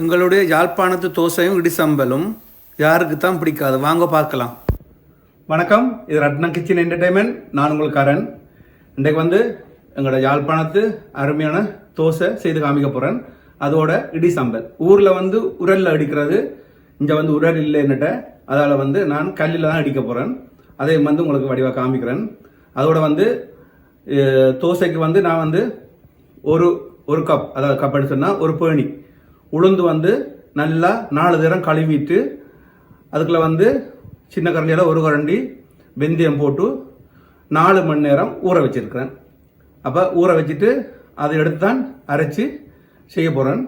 எங்களுடைய யாழ்ப்பாணத்து தோசையும் இடிசம்பலும் யாருக்கு தான் பிடிக்காது. வாங்க பார்க்கலாம். வணக்கம். இது ரத்னா கிச்சன் என்டர்டைன்மெண்ட் நான் உங்கள் கரண். இன்றைக்கு வந்து எங்களோட யாழ்ப்பாணத்து அருமையான தோசை செய்து காமிக்க போகிறேன் அதோட இடிசம்பல் ஊரில் வந்து உரலில் அடிக்கிறது. இங்கே வந்து உரல் இல்லைன்னுட்ட அதால் வந்து நான் கல்லில் தான் அடிக்க போகிறேன் அதை வந்து உங்களுக்கு வடிவாக காமிக்கிறேன். அதோட வந்து தோசைக்கு வந்து நான் வந்து ஒரு ஒரு கப் அதாவது கப் சொன்னால் ஒரு பேணி. உளுந்து வந்து நல்லா நாலு தரம் கழுவிட்டு அதுக்குள்ள வந்து சின்ன கரண்டியில் ஒரு கரண்டி வெந்தயம் போட்டு நாலு மணி நேரம் ஊற வச்சிருக்கிறேன். அப்போ ஊற வச்சுட்டு அதை எடுத்து தான் அரைச்சி செய்ய போகிறேன்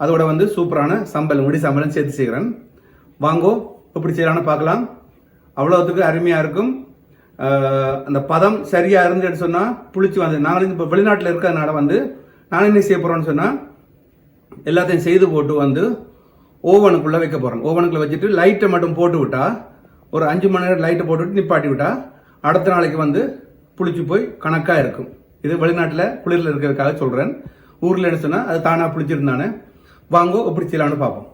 அதோட வந்து சூப்பரான சம்பல் முடி சம்பளம் சேர்த்து செய்கிறேன். வாங்கோ எப்படி செய்யலாம்னு பார்க்கலாம். அவ்வளோத்துக்கு அருமையாக இருக்கும். அந்த பதம் சரியாக இருந்துன்னு சொன்னால் புளிச்சு வந்து நாங்கள் இப்போ வெளிநாட்டில் இருக்கிறதுனால வந்து நான் என்ன செய்ய போகிறோன்னு சொன்னால் எல்லாத்தையும் செய்து போட்டு வந்து ஓவனுக்குள்ளே வைக்க போகிறேன் ஓவனுக்குள்ளே வச்சுட்டு லைட்டை மட்டும் போட்டு விட்டா ஒரு அஞ்சு மணி நேரம் லைட்டை போட்டுவிட்டு நிப்பாட்டி விட்டா அடுத்த நாளைக்கு வந்து புளிச்சு போய் கணக்காக இருக்கும். இது வெளிநாட்டில் குளிரில் இருக்கிறதுக்காக சொல்கிறேன் ஊரில் என்ன சொன்னால் அது தானாக புளிச்சிருந்தானே வாங்கோ எப்படி செய்யலான்னு பார்ப்போம்.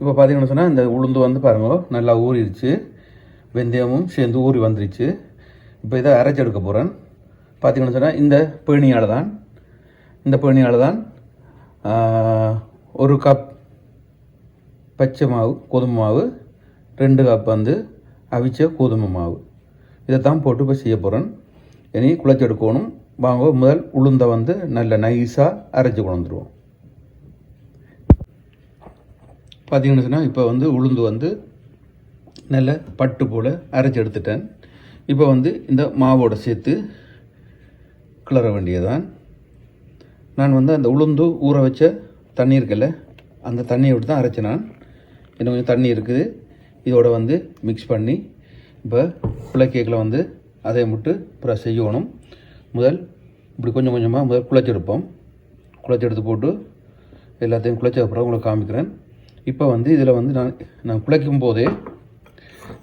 இப்போ பார்த்தீங்கன்னு சொன்னால் இந்த உளுந்து வந்து பாருங்க நல்லா ஊறிடுச்சு வெந்தயமும் சேர்ந்து ஊறி வந்துருச்சு. இப்போ இதை அரைச்சி எடுக்க போகிறேன் பார்த்தீங்கன்னு சொன்னால் இந்த பேணியால் தான் இந்த பேணியால் தான் ஒரு கப் பச்சை மாவு கோதுமை மாவு ரெண்டு கப் வந்து அவிச்ச கோதுமை மாவு. இதை தான் போட்டு இப்போ செய்ய போகிறேன் இனி குழச்சி எடுக்கணும். வாங்க முதல் உளுந்தை வந்து நல்ல நைஸாக அரைச்சி கொண்டு வந்துடுவோம் பார்த்தீங்கன்னு சொன்னால் இப்போ வந்து உளுந்து வந்து நல்ல பட்டு போல் அரைச்சி எடுத்துட்டேன். இப்போ வந்து இந்த மாவோட சேர்த்து கிளற வேண்டியதான் நான் வந்து அந்த உளுந்து ஊற வச்ச தண்ணி இருக்குல்ல அந்த தண்ணியை விட்டு தான் அரைச்சேன் நான். இன்னும் கொஞ்சம் தண்ணி இருக்குது. இதோட வந்து மிக்ஸ் பண்ணி இப்போ குழக்கேக்கில் வந்து அதை விட்டு அப்புறம் செய்யணும். முதல் இப்படி கொஞ்சம் கொஞ்சமாக முதல் குழச்செடுப்போம் குழச்செடுத்து போட்டு எல்லாத்தையும் குழச்ச அப்புறம் உங்களுக்கு காமிக்கிறேன். இப்போ வந்து இதில் வந்து நான் நான் குழைக்கும் போதே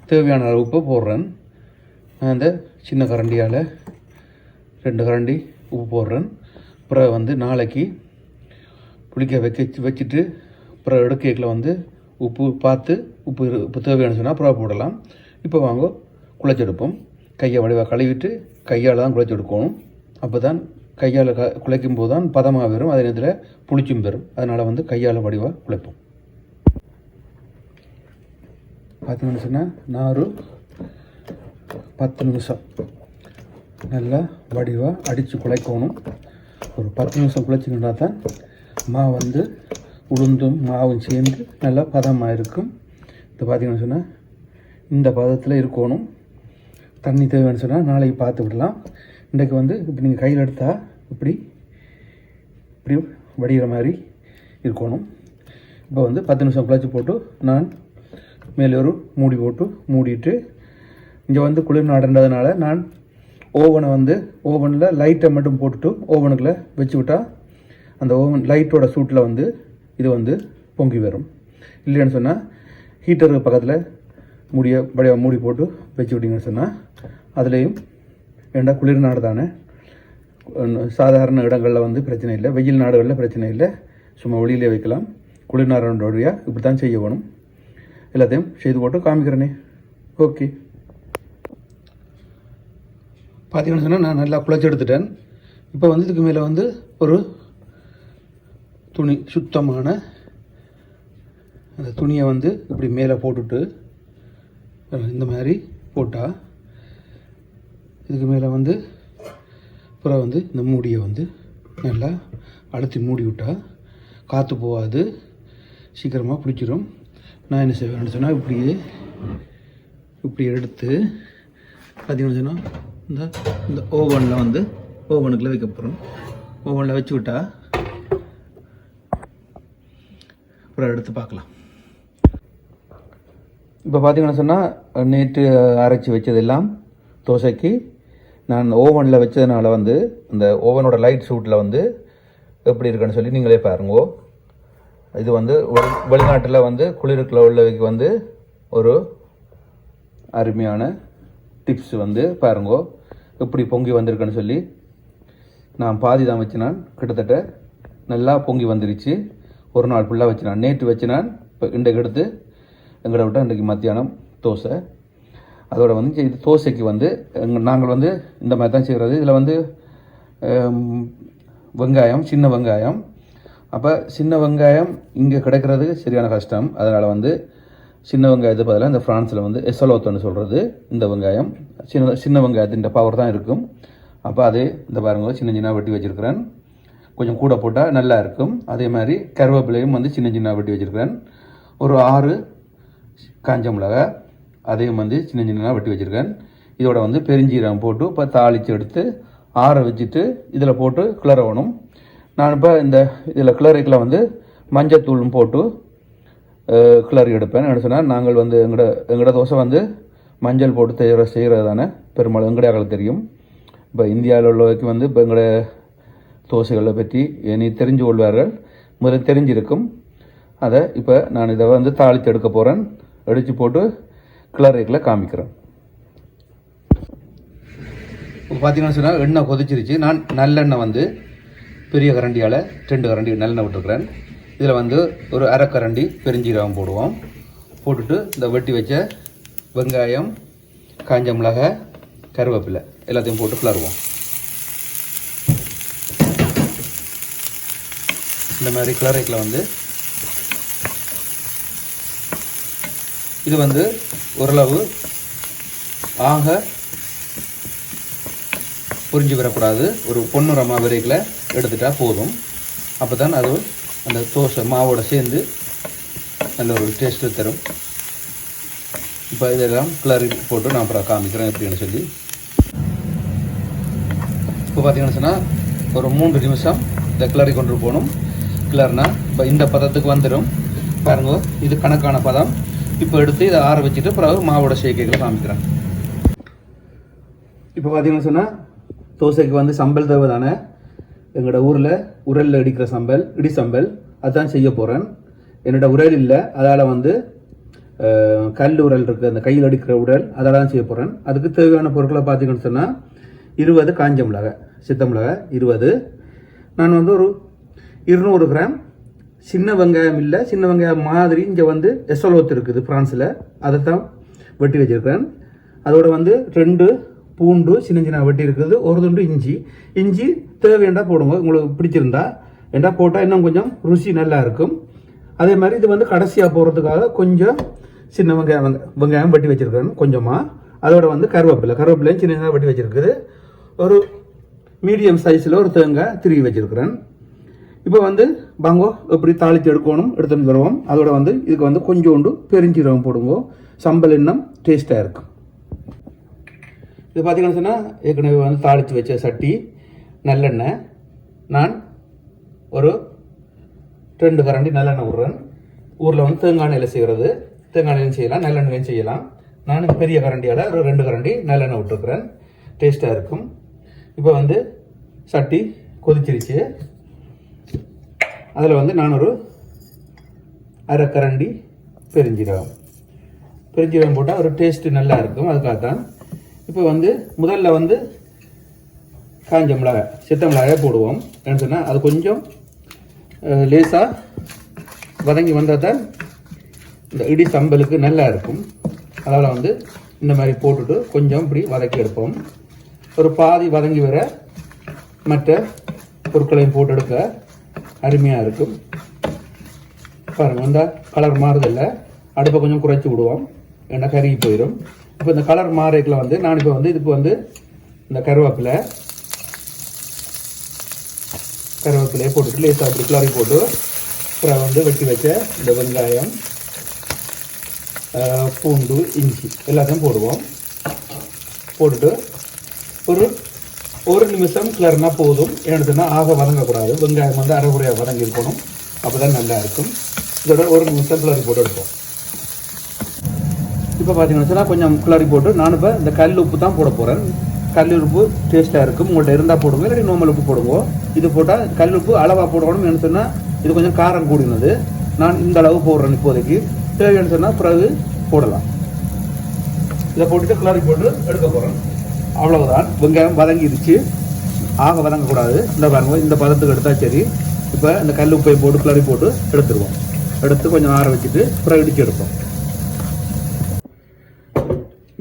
தேவையான அளவு உப்பு போடுறேன். நான் அந்த சின்ன கரண்டியால் ரெண்டு கரண்டி உப்பு போடுறேன். அப்புறம் வந்து நாளைக்கு புளிக்க வைக்க வச்சுட்டு அப்புறம் எடுக்கையில் வந்து உப்பு பார்த்து உப்பு இரு- உப்பு தேவையான சொன்னால் அப்புறம் போடலாம். இப்போ வாங்க குழைச்செடுப்போம் கையை வடிவாக கழுவிட்டு கையால் தான் குழைச்செடுக்கணும் அப்போ தான் கையால் க குழைக்கும் போது தான் பதமாக வரும். அதே நேரத்தில் புளிச்சும் பெறும் அதனால் வந்து கையால் வடிவாக குழைப்போம். பார்த்தீங்கன்னு சொன்னால் நான் ஒரு பத்து நிமிஷம். நல்லா வடிவாக அடித்து குழைக்கணும். ஒரு பத்து நிமிஷம் குளிச்சுக்கிட்டா தான் மாவு வந்து உளுந்தும் மாவும் சேர்ந்து நல்லா பதமாக இருக்கும். இது பார்த்திங்கன்னு சொன்னால் இந்த பதத்தில் இருக்கணும். தண்ணி தேவைன்னு சொன்னால் நாளைக்கு பார்த்து விடலாம். இன்றைக்கு வந்து இப்போ நீங்கள் கையில் எடுத்தால் இப்படி இப்படி வடிகிற மாதிரி இருக்கணும். இப்போ வந்து பத்து நிமிஷம் குழச்சி போட்டு நான் மேலே ஒரு மூடி போட்டு மூடிட்டு இங்கே வந்து குளிர் நாடுன்றதுனால நான் ஓவனை வந்து ஓவனில் லைட்டை மட்டும் போட்டுட்டு ஓவனுக்குள்ளே வச்சு விட்டால் அந்த ஓவன் லைட்டோட சூட்டில் வந்து இது வந்து பொங்கி வரும். இல்லைன்னு சொன்னால் ஹீட்டருக்கு பக்கத்தில் மூடிய படைய மூடி போட்டு வச்சு விட்டிங்கன்னு சொன்னால் அதுலேயும் ஏண்டா குளிர் நாடு தானே? சாதாரண இடங்களில் வந்து பிரச்சனை இல்லை வெயில் நாடுகளில் பிரச்சனை இல்லை சும்மா வெளியிலே வைக்கலாம். குளிர்நாடு வழியாக இப்படி தான் செய்ய வேணும். எல்லாத்தையும் செய்து போட்டு காமிக்கிறேனே. ஓகே. பார்த்தீங்கன்னு சொன்னால் நான் நல்லா குழச்சி எடுத்துட்டேன் இப்போ வந்து இதுக்கு மேலே வந்து ஒரு துணி சுத்தமான அந்த துணியை வந்து இப்படி மேலே போட்டுட்டு இந்த மாதிரி போட்டால் இதுக்கு மேலே வந்து அப்புறம் வந்து இந்த மூடியை வந்து நல்லா அழுத்தி மூடி விட்டால் காற்று போகாது சீக்கிரமாக பிடிச்சிரும். நான் என்ன செய்வேன் சொன்னால் இப்படியே இப்படி எடுத்து பார்த்தீங்கன்னு சொன்னால் இந்த இந்த ஓவனில் வந்து ஓவனுக்குள்ளே வைக்க போகிறோம் ஓவனில் வச்சு விட்டா அப்புறம் எடுத்து பார்க்கலாம். இப்போ பார்த்தீங்கன்னு சொன்னால் நேற்று அரைச்சி வச்சதெல்லாம் தோசைக்கு நான் ஓவனில் வச்சதுனால வந்து இந்த ஓவனோட லைட் சூட்டில் வந்து எப்படி இருக்குன்னு சொல்லி நீங்களே பாருங்கோ. இது வந்து வெளிநாட்டில் வந்து குளிருக்குள்ள உள்ளவைக்கு வந்து ஒரு அருமையான டிப்ஸ் வந்து பாருங்கோ. எப்படி பொங்கி வந்திருக்குன்னு சொல்லி. நான் பாதி தான் வச்சினான். கிட்டத்தட்ட நல்லா பொங்கி வந்துருச்சு. ஒரு நாள் ஃபுல்லாக வச்சினான். நேற்று வச்சினான். இப்போ இன்றைக்கு எடுத்து எங்களை விட்டால் இன்றைக்கு மத்தியானம் தோசை. அதோட வந்து இது தோசைக்கு வந்து எங்க நாங்கள் வந்து இந்த மாதிரி தான் செய்கிறது இதில் வந்து வெங்காயம் சின்ன வெங்காயம். அப்போ சின்ன வெங்காயம் இங்கே கிடைக்கிறது சரியான கஷ்டம். அதனால் வந்து சின்ன வெங்காயத்துக்கு பதிலாக இந்த ஃப்ரான்ஸில் வந்து எசலோத்தன்னு சொல்கிறது இந்த வெங்காயம் சின்ன சின்ன வெங்காயத்தின் பவர் தான் இருக்கும். அப்போ அது இந்த பாருங்க சின்ன சின்ன வெட்டி வச்சுருக்கிறேன். கொஞ்சம் கூட போட்டால் நல்லா இருக்கும். அதே மாதிரி கருவேப்பிலையும் வந்து சின்ன சின்ன வெட்டி வச்சுருக்கிறேன். ஒரு ஆறு காஞ்ச மிளகா அதையும் வந்து சின்ன சின்னதாக வெட்டி வச்சுருக்கேன். இதோட வந்து பெருஞ்சீரகம் போட்டு இப்போ தாளித்து எடுத்து ஆற வச்சுட்டு இதில் போட்டு கிளறவணும். நான் இப்போ இந்த இதில் கிளறிக்கில் வந்து மஞ்சத்தூளும் போட்டு கிளறி எடுப்பேன். என்ன சொன்னால் நாங்கள் வந்து எங்களோட எங்களோட தோசை வந்து மஞ்சள் போட்டு செய்கிற செய்கிறது தானே பெரும்பாலும் எங்கடையாக்கள் தெரியும். இப்போ இந்தியாவில் உள்ளவைக்கு வந்து இப்போ எங்களோட தோசைகளை பற்றி இனி தெரிஞ்சு கொள்வார்கள். முதல்ல தெரிஞ்சிருக்கும். அதை இப்போ நான் இதை வந்து தாளித்து எடுக்க போகிறேன் அடித்து போட்டு கிளறிக்கில் காமிக்கிறேன். இப்போ பார்த்தீங்கன்னு சொன்னால் எண்ணெய் கொதிச்சிருச்சு. நான் நல்லெண்ணெய் வந்து பெரிய கரண்டியால் ரெண்டு கரண்டி நல்லெண்ணெய் விட்டுருக்குறேன். இதில் வந்து ஒரு அரை கரண்டி பெருஞ்சீரகம் போடுவோம். போட்டுட்டு இந்த வெட்டி வச்ச வெங்காயம் காஞ்ச மிளகாய் கருவேப்பிலை எல்லாத்தையும் போட்டு கிளறுவோம். இந்த மாதிரி கிளறைக்கில் வந்து இது வந்து ஓரளவு ஆக புரிஞ்சு வரக்கூடாது ஒரு பொன்னுரமா விரைக்கில் எடுத்துட்டால் போதும். அப்போ தான் அது அந்த தோசை மாவோட சேர்ந்து நல்ல ஒரு டேஸ்ட்டு தரும். இப்போ இதெல்லாம் கிளறி போட்டு நான் அப்புறம் காமிக்கிறேன் எப்படின்னு சொல்லி. இப்போ பார்த்தீங்கன்னு சொன்னால் ஒரு மூன்று நிமிஷம் இந்த கிளறி கொண்டு போகணும். கிளறினா இப்போ இந்த பதத்துக்கு வந்துடும் பாருங்க இது கணக்கான பதம். இப்போ எடுத்து இதை ஆற வச்சுட்டு பிறகு மாவோட சேர்க்கைகளை காமிக்கிறேன். இப்போ பார்த்தீங்கன்னு சொன்னால் தோசைக்கு வந்து சம்பல் தேவை தானே எங்களோட ஊரில் உரலில் அடிக்கிற சம்பல் இடி சம்பல் அதுதான் செய்ய போகிறேன் என்னோட உரல் இல்லை அதால் வந்து கல் உரல் இருக்குது அந்த கையில் அடிக்கிற உரல் அதெல்லாம் தான் செய்ய போகிறேன் அதுக்கு தேவையான பொருட்களை பார்த்தீங்கன்னு சொன்னால் இருபது காஞ்ச மிளகாய் சித்த மிளகாய் இருபது. நான் வந்து ஒரு இருநூறு கிராம் சின்ன வெங்காயம் இல்லை சின்ன வெங்காயம் மாதிரி இங்கே வந்து எசலோத்து இருக்குது ஃப்ரான்ஸில் அதை தான் வெட்டி வச்சிருக்கிறேன். அதோட வந்து ரெண்டு பூண்டு சின்ன சின்ன வெட்டி இருக்குது. ஒரு துண்டு இஞ்சி. இஞ்சி தேவையாண்டா போடுங்க. உங்களுக்கு பிடிச்சிருந்தா. ஏண்டா போட்டால் இன்னும் கொஞ்சம் ருசி நல்லா இருக்கும். அதே மாதிரி இது வந்து கடைசியாக போகிறதுக்காக கொஞ்சம் சின்ன வெங்காயம் வந்து வெங்காயம் வெட்டி வச்சுருக்கேன் கொஞ்சமாக அதோட வந்து கருவேப்பிலை. கருவேப்பிலையும் சின்ன சின்ன வெட்டி வச்சுருக்குது. ஒரு மீடியம் சைஸில் ஒரு தேங்காய் திருவி வச்சுருக்கிறேன். இப்போ வந்து பாங்கோ எப்படி தாளித்து எடுக்கணும் எடுத்துன்னு வருவோம். அதோட வந்து இதுக்கு வந்து கொஞ்சோண்டு பெருஞ்சீரகம் போடுங்க. சம்பல் இன்னும் டேஸ்ட்டாக இருக்கும். இது பார்த்தீங்கன்னு சொன்னால் ஏற்கனவே வந்து தாளித்து வச்ச சட்டி நல்லெண்ணெய். நான் ஒரு ரெண்டு கரண்டி நல்லெண்ணெய் விட்றேன் ஊரில் வந்து தேங்காய் எண்ணெயில் செய்கிறது தேங்காய் எண்ணெயும் செய்யலாம் நல்லெண்ணெயும் செய்யலாம். நான் பெரிய கரண்டியோட ஒரு ரெண்டு கரண்டி நல்லெண்ணெய் விட்டுருக்குறேன். டேஸ்ட்டாக இருக்கும். இப்போ வந்து சட்டி கொதிச்சிருச்சு. அதில் வந்து நான் ஒரு அரை கரண்டி பெருஞ்சீரகம். பெருஞ்சீரகம் போட்டால் ஒரு டேஸ்ட்டு நல்லா இருக்கும். அதுக்காக தான் இப்போ வந்து முதல்ல வந்து காஞ்ச மிளகாய் சித்த மிளகாயை போடுவோம். ஏன்னு சொன்னால் அது கொஞ்சம் லேசாக வதங்கி வந்தால் தான் இந்த இடி சம்பலுக்கு நல்லா இருக்கும். அதனால் வந்து இந்த மாதிரி போட்டுட்டு கொஞ்சம் இப்படி வதக்கி எடுப்போம். ஒரு பாதி வதங்கி வர மற்ற பொருட்களையும் போட்டு எடுக்க அருமையாக இருக்கும். பாருங்கள் வந்தால் கலர் மாறுதில்லை. அடுப்பை கொஞ்சம் குறைச்சி விடுவோம். ஏன்னா கருகி போயிடும் இப்போ இந்த கலர் மாறேக்கில் வந்து நான் இப்போ வந்து இதுக்கு வந்து இந்த கருவேப்பிலை கருவேப்பிலையை போட்டுட்டு லேசாக அப்படி கிளறி போட்டு அப்புறம் வந்து வெட்டி வச்ச இந்த வெங்காயம் பூண்டு இஞ்சி எல்லாத்தையும் போடுவோம். போட்டுட்டு ஒரு ஒரு நிமிஷம் கிளறினா போதும். என்னதுன்னா ஆக வதங்கக்கூடாது. வெங்காயம் வந்து அரைக்குறையாக வதங்கி இருக்கணும் அப்போ தான் நல்லா இருக்கும். இதோட ஒரு நிமிஷம் கிளறி போட்டு எடுப்போம். இப்போ பார்த்தீங்கன்னா சொன்னால் கொஞ்சம் கிளறி போட்டு நான் இப்போ இந்த கல் உப்பு தான் போட போகிறேன் கல் உப்பு டேஸ்ட்டாக இருக்கும். உங்கள்கிட்ட இருந்தால் போடுங்க. இல்லாட்டி நோமல் உப்பு போடுவோம் இது போட்டால் கல் உப்பு அளவாக போடணும் என்ன சொன்னால் இது கொஞ்சம் காரம் கூடினது. நான் இந்த அளவு போடுறேன் இப்போதைக்கு. தேவைன்னு சொன்னால் பிறகு போடலாம். இதை போட்டுட்டு கிளறி போட்டு எடுக்க போகிறேன் அவ்வளவுதான். வெங்காயம் வதங்கிடுச்சு ஆக வதங்கக்கூடாது. இந்த பாருங்க இந்த பதத்துக்கு எடுத்தால் சரி. இப்போ இந்த கல் உப்பை போட்டு கிளறி போட்டு எடுத்துருவோம். எடுத்து கொஞ்சம் ஆற வச்சுட்டு பிறகு இடிச்சு எடுப்போம்.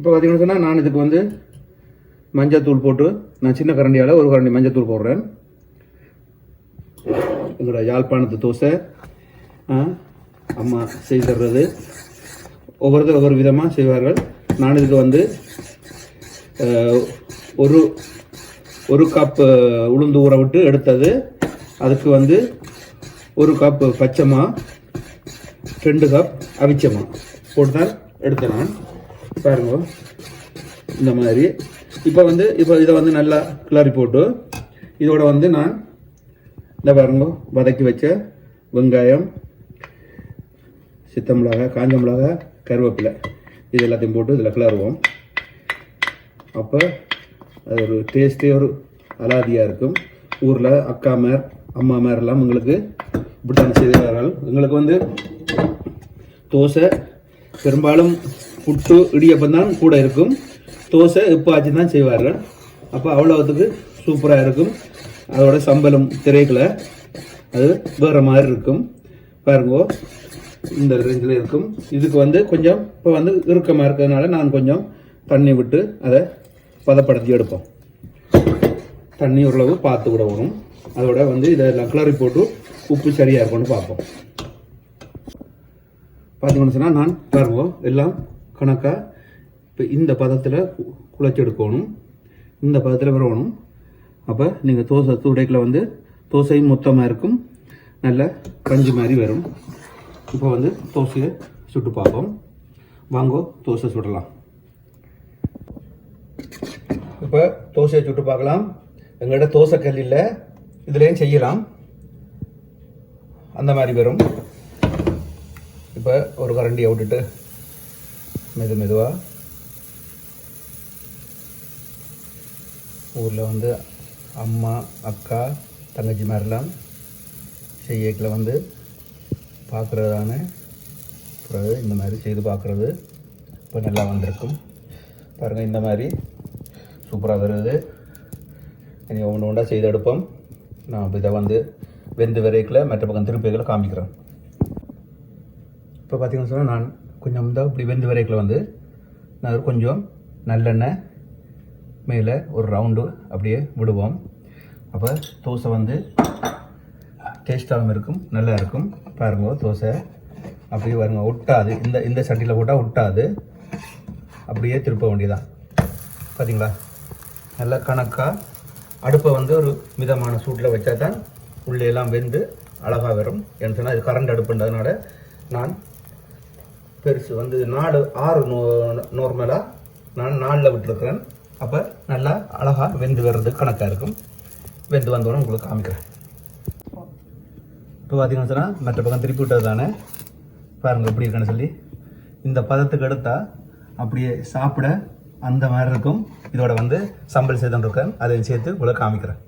இப்போ பார்த்தீங்கன்னு சொன்னால் நான் இதுக்கு வந்து மஞ்சத்தூள் போட்டு நான் சின்ன கரண்டியால் ஒரு கரண்டி மஞ்சத்தூள் போடுறேன். எங்களோட யாழ்ப்பாணத்து தோசை அம்மா செய்து தர்றது. ஒவ்வொருத்தர் ஒவ்வொரு விதமாக செய்வார்கள். நான் இதுக்கு வந்து ஒரு ஒரு கப் உளுந்து ஊற விட்டு எடுத்தது. அதுக்கு வந்து ஒரு கப் பச்சைமா ரெண்டு கப் அவிச்சமா போட்டு தான் எடுத்தேன் நான். பாருங்க. இந்த மாதிரி. இப்போ வந்து இப்போ இதை வந்து நல்லா கிளறி போட்டு இதோட வந்து நான் இந்த பாருங்க வதக்கி வச்ச வெங்காயம் சித்த மிளகாய் காஞ்ச மிளகாய் கருவேப்பிலை. இது எல்லாத்தையும் போட்டு இதில் கிளறுவோம். அப்போ அது ஒரு டேஸ்ட்டே ஒரு அலாதியாக இருக்கும். ஊரில் அக்கா மேர் அம்மா மேர்லாம் எங்களுக்கு இப்படித்தான் செய்தார்கள் எங்களுக்கு வந்து தோசை பெரும்பாலும் புட்டு இடியப்பம் தான் கூட இருக்கும். தோசை எப்பாச்சு தான் செய்வார்கள். அப்போ அவ்வளோத்துக்கு சூப்பராக இருக்கும். அதோட சம்பளம் திரைகளை அது வேறு மாதிரி இருக்கும். பாருங்கோ இந்த ரேஞ்சில் இருக்கும். இதுக்கு வந்து கொஞ்சம் இப்போ வந்து இறுக்கமாக இருக்கிறதுனால நான் கொஞ்சம் தண்ணி விட்டு அதை பதப்படுத்தி எடுப்போம். தண்ணி ஓரளவு பார்த்து வரும். அதோட வந்து இதெல்லாம் கிளறி போட்டு உப்பு சரியாக இருக்கும்னு பார்ப்போம். பார்த்தீங்கன்னு சொன்னால் நான் பாருங்க எல்லாம் கணக்காக இப்போ இந்த பதத்தில் குழச்செடுக்கணும். இந்த பதத்தில் வரணும் அப்போ நீங்கள் தோசை தூடைக்கில் வந்து தோசையும் மொத்தமாக இருக்கும். நல்ல கஞ்சி மாதிரி வரும். இப்போ வந்து தோசையை சுட்டு பார்ப்போம். வாங்கோ தோசை சுடலாம். இப்போ தோசையை சுட்டு பார்க்கலாம். எங்கள்கிட்ட தோசை கல் இல்லை. இதுலேயும் செய்யலாம். அந்த மாதிரி வரும். இப்போ ஒரு கரண்டியை விட்டுட்டு மெது மெதுவாக ஊரில் வந்து அம்மா அக்கா தங்கச்சி மாதிரிலாம் செய்யக்கில் வந்து பார்க்குறதான பிறகு இந்த மாதிரி செய்து பார்க்குறது இப்போ நல்லா வந்திருக்கும். பாருங்கள் இந்த மாதிரி சூப்பராக வருது. இனி ஒன்று ஒன்றா செய்து எடுப்போம் நான் இதை வந்து வெந்து விரைக்கில் மற்ற பக்கம் திருப்பிகளை காமிக்கிறேன். இப்போ பார்த்திங்கன்னு சொன்னால் நான் கொஞ்சம் தான் இப்படி வெந்து வரைக்கில் வந்து நான் கொஞ்சம் நல்லெண்ணெய் மேலே ஒரு ரவுண்டு அப்படியே விடுவோம். அப்போ தோசை வந்து டேஸ்ட்டாகவும் இருக்கும் நல்லா இருக்கும். பாருங்க தோசை அப்படியே வருங்க ஒட்டாது. இந்த இந்த சட்டியில் போட்டால் ஒட்டாது. அப்படியே திருப்ப வேண்டியதான் பார்த்தீங்களா நல்லா கணக்காக அடுப்பை வந்து ஒரு மிதமான சூட்டில் வச்சா தான் உள்ளே எல்லாம் வெந்து அழகாக வரும். ஏன்னு சொன்னால் இது கரண்ட் அடுப்புன்றதுனால நான் பெருசு வந்து நாலு ஆறு நோ நார்மலாக நான் நாலில் விட்டுருக்குறேன். அப்போ நல்லா அழகாக வெந்து வர்றது கணக்காக இருக்கும். வெந்து வந்தோடனே உங்களுக்கு காமிக்கிறேன். இப்போ பார்த்தீங்கன்னு சொன்னால் மற்ற பக்கம் திருப்பி விட்டது தானே பாருங்கள் எப்படி இருக்குன்னு சொல்லி. இந்த பதத்துக்கு எடுத்தால் அப்படியே சாப்பிட அந்த மாதிரி இருக்கும். இதோட வந்து சம்பல் சேர்த்துட்டு இருக்கேன் அதையும் சேர்த்து உங்களுக்கு காமிக்கிறேன்.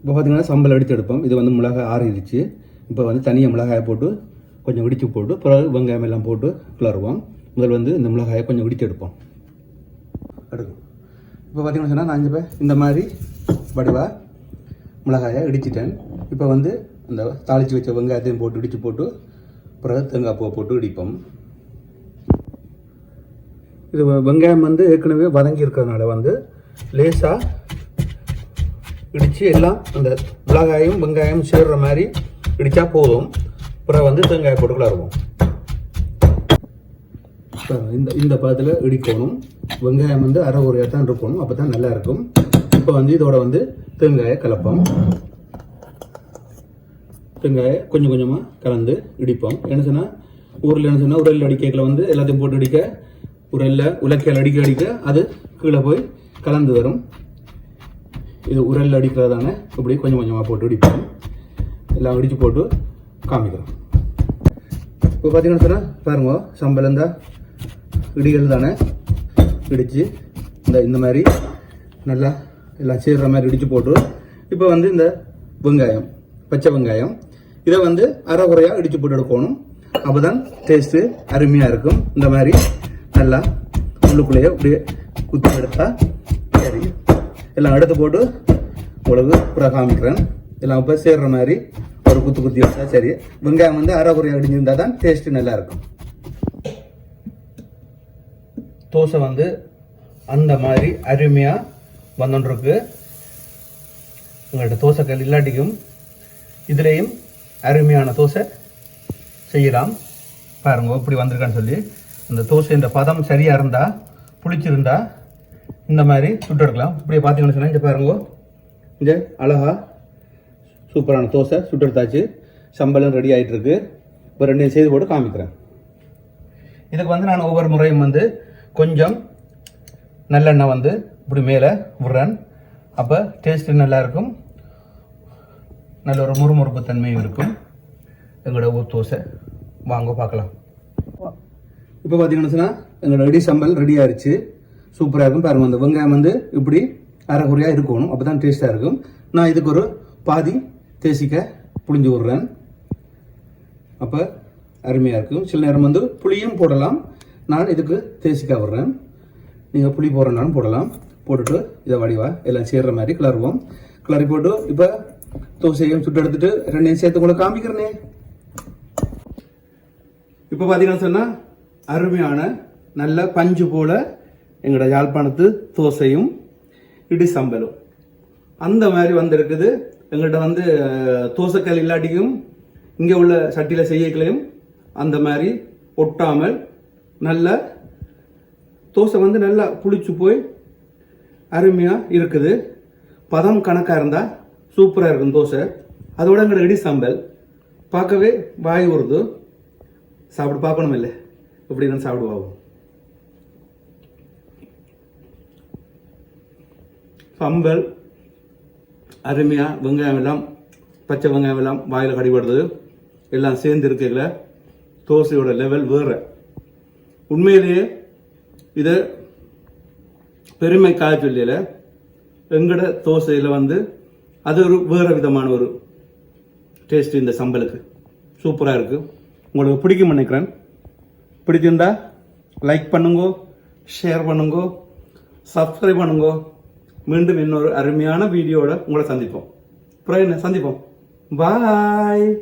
இப்போ பார்த்தீங்கன்னா சம்பல் அடித்து எடுப்போம். இது வந்து மிளகாய் ஆறிடுச்சு. இப்போ வந்து தனியாக மிளகாயை போட்டு கொஞ்சம் இடித்து போட்டு பிறகு வெங்காயம் எல்லாம் போட்டு கிளறுவோம். முதல் வந்து இந்த மிளகாயை கொஞ்சம் இடித்து எடுப்போம். எடுக்கும். இப்போ பார்த்தீங்கன்னா சொன்னால் நான் இப்போ இந்த மாதிரி வடிவாக மிளகாயை இடிச்சிட்டேன். இப்போ வந்து அந்த தாளித்து வச்ச வெங்காயத்தையும் போட்டு இடித்து போட்டு பிறகு தேங்காய் பூவை போட்டு இடிப்போம். இது வெங்காயம் வந்து ஏற்கனவே வதங்கி இருக்கிறதுனால வந்து லேசாக இடித்து எல்லாம் அந்த மிளகாயும் வெங்காயம் சேர்ற மாதிரி இடித்தா போதும். அப்புறம் வந்து தேங்காய் போட்டு இருக்கும். இப்போ இந்த இந்த பதத்தில் இடிக்கணும். வெங்காயம் வந்து அரை உரையாக தான் இருக்கணும். அப்போ தான் நல்லா இருக்கும். இப்போ வந்து இதோட வந்து தேங்காயை கலப்போம். தேங்காயை கொஞ்சம் கொஞ்சமாக கலந்து இடிப்போம். என்ன சொன்னால் ஊரில் என்ன சொன்னால் உரல் அடிக்கல வந்து எல்லாத்தையும் போட்டு அடிக்க உரலில் உலக்கையில் அடிக்க அடிக்க அது கீழே போய் கலந்து வரும். இது உரலில் அடிக்கிறதான இப்படி கொஞ்சம் கொஞ்சமாக போட்டு இடிப்போம். எல்லாம் இடித்து போட்டு காமிக்கிறோம். இப்போ பார்த்தீங்கன்னு சொன்னால் பாருங்க சம்பளம் இந்த இடிகள் தானே? இடித்து இந்த இந்த மாதிரி நல்லா எல்லாம் சேர்ற மாதிரி இடித்து போட்டு இப்போ வந்து இந்த வெங்காயம் பச்சை வெங்காயம் இதை வந்து அரை குறையாக இடித்து போட்டு எடுக்கணும். அப்போ தான் டேஸ்ட்டு அருமையாக இருக்கும். இந்த மாதிரி நல்லா உள்ளுக்குள்ளேயே அப்படியே குத்தி எடுத்தா சரி எல்லாம் எடுத்து போட்டு உங்களுக்கு புற காமிக்கிறேன். எல்லாம் இப்போ சேர்ற மாதிரி குத்து குத்தி வச்சா சரி. வெங்காயம் வந்து அரை குறை அடிஞ்சிருந்தா தான் டேஸ்ட் நல்லா இருக்கும் தோசை வந்து அந்த மாதிரி அருமையாக வந்துட்டுருக்கு உங்கள்கிட்ட தோசைக்கல் இல்லாட்டிக்கும் இதுலேயும் அருமையான தோசை செய்யலாம். பாருங்க இப்படி வந்திருக்கான்னு சொல்லி. அந்த தோசைன்ற பதம் சரியாக இருந்தால் புளிச்சிருந்தா இந்த மாதிரி சுட்டு எடுக்கலாம். இப்படியே பார்த்தீங்கன்னு சொன்னால் இங்கே பாருங்க. இங்கே அழகா சூப்பரான தோசை சுட்டுடுத்தாச்சு சம்பளம் ரெடி ஆகிட்டுருக்கு இப்போ ரெண்டையும் செய்து போட்டு காமிக்கிறேன். இதுக்கு வந்து நான் ஒவ்வொரு முறையும் வந்து கொஞ்சம் நல்லெண்ணெய் வந்து இப்படி மேலே விடுறேன். அப்போ டேஸ்ட்டு நல்லாயிருக்கும் நல்ல ஒரு முறுமுறுப்பு தன்மையும் இருக்கும். எங்களோட ஊர் தோசை. வாங்க பார்க்கலாம். இப்போ பார்த்தீங்கன்னா சொன்னால் எங்களோட ரெடி சம்பல் ரெடி ஆயிடுச்சு சூப்பராக இருக்கும். பாருங்கள் அந்த வெங்காயம் வந்து இப்படி அரைக்குறையாக இருக்கணும். அப்போ தான் டேஸ்ட்டாக இருக்கும். நான் இதுக்கு ஒரு பாதி தேசிக்க புளிஞ்சு விட்றேன் அப்போ அருமையாக இருக்கும். சில நேரம் வந்து புளியும் போடலாம். நான் இதுக்கு தேசிக்காய் விடுறேன் நீங்கள் புளி போடுறனாலும் போடலாம். போட்டுட்டு இதை வடிவா எல்லாம் சேர்ற மாதிரி கிளறுவோம். கிளறி போட்டு இப்போ தோசையும் சுட்டு எடுத்துட்டு ரெண்டையும் சேர்த்து கூட காமிக்கிறேனே. இப்போ பார்த்தீங்கன்னு சொன்னால் அருமையான நல்ல பஞ்சு போல எங்களோட யாழ்ப்பாணத்து தோசையும் இடி சம்பலும். அந்த மாதிரி வந்திருக்குது. எங்கள்கிட்ட வந்து தோசைக்கல் இல்லாட்டியும் இங்கே உள்ள சட்டியில் செய்யக்களையும் அந்த மாதிரி ஒட்டாமல் நல்ல தோசை வந்து நல்லா புளிச்சு போய் அருமையாக இருக்குது. பதம் கணக்காக இருந்தால் சூப்பராக இருக்கும் தோசை. அதோட எங்களோட இடி சம்பல். பார்க்கவே வாய் உருது சாப்பிட்டு பார்க்கணும் இல்லை இப்படி தான் சாப்பிடுவோம் சம்பல் அருமையாக வெங்காயம் எல்லாம் பச்சை வெங்காயம் எல்லாம் வாயில் கடிபடுறது. எல்லாம் சேர்ந்து இருக்கல தோசையோட லெவல் வேறு. உண்மையிலேயே இது பெருமை காய சொல்லல எங்கட தோசையில் வந்து அது ஒரு வேறு விதமான ஒரு டேஸ்ட் இந்த சம்பலுக்கு சூப்பராக இருக்குது உங்களுக்கு பிடிக்கும் நினைக்கிறேன். பிடிச்சிருந்தா லைக் பண்ணுங்க ஷேர் பண்ணுங்க சப்ஸ்கிரைப் பண்ணுங்க. மீண்டும் இன்னொரு அருமையான வீடியோட உங்களை சந்திப்போம். அப்புறம் என்ன? சந்திப்போம். பாய்